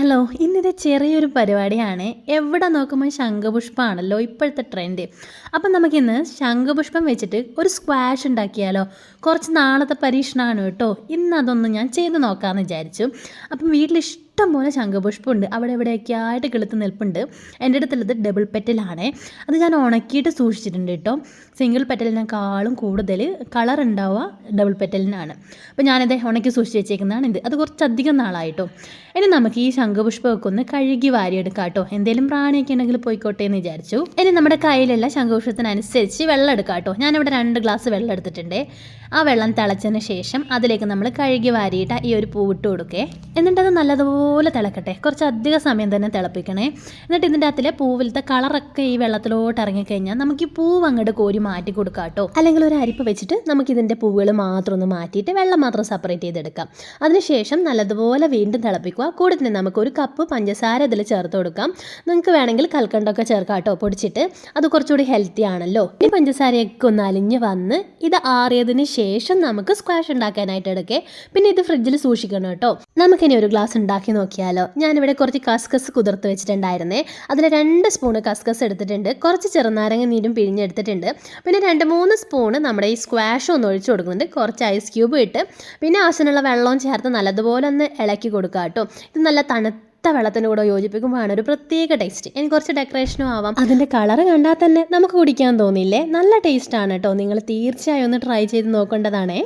Hello ഇന്നിത് ചെറിയൊരു പരിപാടിയാണ്. എവിടെ നോക്കുമ്പോൾ ശംഖപുഷ്പമാണല്ലോ ഇപ്പോഴത്തെ ട്രെൻഡ് അപ്പം നമുക്കിന്ന് ശംഖുപുഷ്പം വെച്ചിട്ട് ഒരു സ്ക്വാഷ് ഉണ്ടാക്കിയാലോ? കുറച്ച് നാളത്തെ പരീക്ഷണമാണ് കേട്ടോ. ഇന്ന് അതൊന്ന് ഞാൻ ചെയ്ത് നോക്കാമെന്ന് വിചാരിച്ചു. അപ്പം വീട്ടിൽ ഇഷ്ടം പോലെ ശംഖുപുഷ്പമുണ്ട്. അവിടെ എവിടെയൊക്കെ ആയിട്ട് കിളുത്ത് നിൽപ്പുണ്ട്. എന്റെ അടുത്തുള്ളത് ഡബിൾ പെറ്റലാണ്. അത് ഞാൻ ഉണക്കിയിട്ട് സൂക്ഷിച്ചിട്ടുണ്ട് കേട്ടോ. സിംഗിൾ പെറ്റലിനേക്കാളും കൂടുതൽ കളർ ഉണ്ടാവുക ഡബിൾ പെറ്റലിനാണ്. അപ്പോൾ ഞാനിത് ഉണക്കി സൂക്ഷിച്ച് വെച്ചേക്കുന്നതാണ് ഇത്. അത് കുറച്ചധികം നാളായിട്ടോ. ഇനി നമുക്ക് ഈ ശംഖുപുഷ്പമൊക്കെ ഒന്ന് കഴുകി വാരിയെടുക്കാം കേട്ടോ. എന്തെങ്കിലും പ്രാണിയൊക്കെ ഉണ്ടെങ്കിൽ പോയിക്കോട്ടെ എന്ന് വിചാരിച്ചു. ഇനി നമ്മുടെ കയ്യിലുള്ള ശംഖുപുഷ്പത്തിനനുസരിച്ച് വെള്ളം എടുക്കാം കേട്ടോ. ഞാനിവിടെ രണ്ട് ഗ്ലാസ് വെള്ളം എടുത്തിട്ടുണ്ട്. ആ വെള്ളം തിളച്ചതിന് ശേഷം അതിലേക്ക് നമ്മൾ കഴുകി വാരിയിട്ട് ഈ ഒരു പൂവിട്ട് കൊടുക്കേ. എന്നിട്ടത് അത് നല്ലതുപോലെ തിളക്കട്ടെ. കുറച്ച് അധിക സമയം തന്നെ തിളപ്പിക്കണേ. എന്നിട്ട് ഇതിന്റെ അകത്തിലെ പൂവിലത്തെ കളറൊക്കെ ഈ വെള്ളത്തിലോട്ട് ഇറങ്ങിക്കഴിഞ്ഞാൽ നമുക്ക് ഈ പൂവ് അങ്ങോട്ട് കോരി മാറ്റി കൊടുക്കാം കേട്ടോ. അല്ലെങ്കിൽ ഒരു അരിപ്പ് വെച്ചിട്ട് നമുക്ക് ഇതിന്റെ പൂവുകൾ മാത്രം ഒന്ന് മാറ്റിയിട്ട് വെള്ളം മാത്രം സെപ്പറേറ്റ് ചെയ്തെടുക്കാം. അതിനുശേഷം നല്ലതുപോലെ വീണ്ടും തിളപ്പിക്കുക. കൂടെ തന്നെ നമുക്ക് ഒരു കപ്പ് പഞ്ചസാര ഇതിൽ ചേർത്ത് കൊടുക്കാം. നിങ്ങൾക്ക് വേണമെങ്കിൽ കൽക്കണ്ടൊക്കെ ചേർക്കാം കേട്ടോ. പൊടിച്ചിട്ട് അത് കുറച്ചുകൂടി ഹെൽത്തി ആണല്ലോ. ഈ പഞ്ചസാരയൊക്കെ ഒന്ന് അലിഞ്ഞ് വന്ന് ഇത് ആറിയതിന് ശേഷം നമുക്ക് സ്ക്വാഷ് ഉണ്ടാക്കാനായിട്ട് എടുക്കേ. പിന്നെ ഇത് ഫ്രിഡ്ജിൽ സൂക്ഷിക്കണം കേട്ടോ. നമുക്കിനി ഒരു ഗ്ലാസ് ഉണ്ടാക്കി നോക്കിയാലോ? ഞാനിവിടെ കുറച്ച് കസ്കസ് കുതിർത്ത് വെച്ചിട്ടുണ്ടായിരുന്നേ. അതിൽ രണ്ട് സ്പൂണ് കസ്കസ് എടുത്തിട്ടുണ്ട്. കുറച്ച് ചെറുനാരങ്ങ നീരും പിഴിഞ്ഞെടുത്തിട്ടുണ്ട്. പിന്നെ രണ്ട് മൂന്ന് സ്പൂണ് നമ്മുടെ ഈ സ്ക്വാഷ് ഒന്ന് ഒഴിച്ചു കൊടുക്കുന്നുണ്ട്. കുറച്ച് ഐസ് ക്യൂബ് ഇട്ട്. പിന്നെ ആവശ്യമുള്ള വെള്ളവും ചേർത്ത് നല്ലതുപോലെ ഒന്ന് ഇളക്കി കൊടുക്കുക കേട്ടോ. ഇത് നല്ല തണുത്ത വെള്ളത്തിന്റെ കൂടെ യോജിപ്പിക്കുമ്പോഴാണ് ഒരു പ്രത്യേക ടേസ്റ്റ് ഇനി കുറച്ച് ഡെക്കറേഷനും ആവാം. അതിന്റെ കളർ കണ്ടാൽ തന്നെ നമുക്ക് കുടിക്കാൻ തോന്നിയില്ലേ? നല്ല ടേസ്റ്റ് ആണ് കേട്ടോ. നിങ്ങൾ തീർച്ചയായും ഒന്ന് ട്രൈ ചെയ്ത് നോക്കേണ്ടതാണേ.